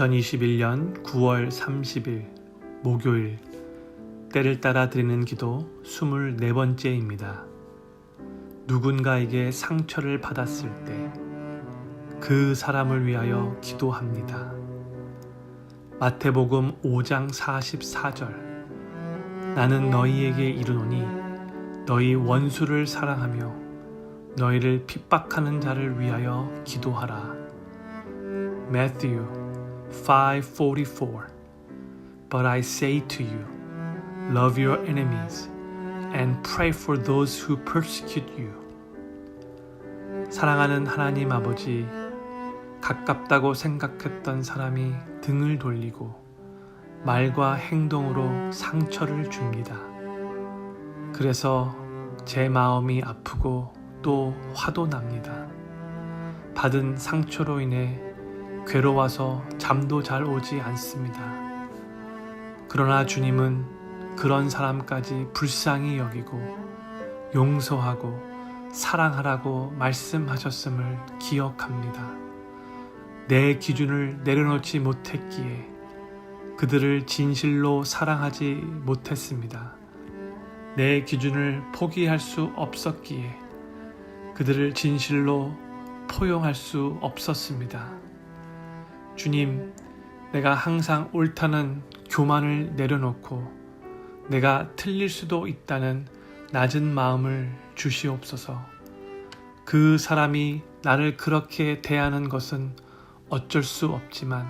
2021년 9월 30일 목요일 때를 따라 드리는 기도 24번째입니다. 누군가에게 상처를 받았을 때 그 사람을 위하여 기도합니다. 마태복음 5장 44절 나는 너희에게 이르노니 너희 원수를 사랑하며 너희를 핍박하는 자를 위하여 기도하라. Matthew 5:44 But I say to you love your enemies and pray for those who persecute you. 사랑하는 하나님 아버지 가깝다고 생각했던 사람이 등을 돌리고 말과 행동으로 상처를 줍니다. 그래서 제 마음이 아프고 또 화도 납니다. 받은 상처로 인해 괴로워서 잠도 잘 오지 않습니다. 그러나 주님은 그런 사람까지 불쌍히 여기고 용서하고 사랑하라고 말씀하셨음을 기억합니다. 내 기준을 내려놓지 못했기에 그들을 진실로 사랑하지 못했습니다. 내 기준을 포기할 수 없었기에 그들을 진실로 포용할 수 없었습니다. 주님, 내가 항상 옳다는 교만을 내려놓고 내가 틀릴 수도 있다는 낮은 마음을 주시옵소서. 그 사람이 나를 그렇게 대하는 것은 어쩔 수 없지만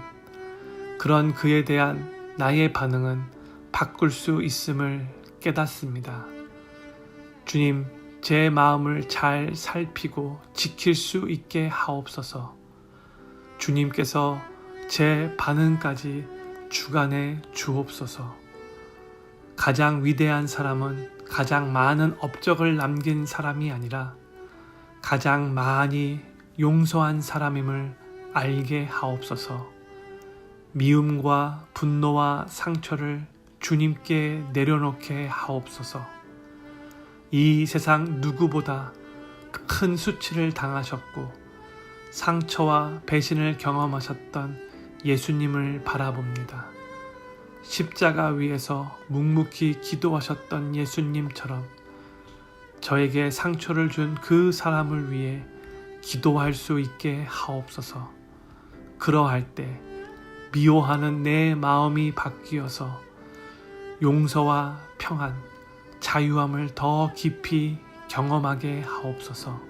그런 그에 대한 나의 반응은 바꿀 수 있음을 깨닫습니다. 주님, 제 마음을 잘 살피고 지킬 수 있게 하옵소서. 주님께서 제 반응까지 주관해 주옵소서. 가장 위대한 사람은 가장 많은 업적을 남긴 사람이 아니라 가장 많이 용서한 사람임을 알게 하옵소서. 미움과 분노와 상처를 주님께 내려놓게 하옵소서. 이 세상 누구보다 큰 수치를 당하셨고 상처와 배신을 경험하셨던 예수님을 바라봅니다. 십자가 위에서 묵묵히 기도하셨던 예수님처럼 저에게 상처를 준 그 사람을 위해 기도할 수 있게 하옵소서. 그러할 때 미워하는 내 마음이 바뀌어서 용서와 평안, 자유함을 더 깊이 경험하게 하옵소서.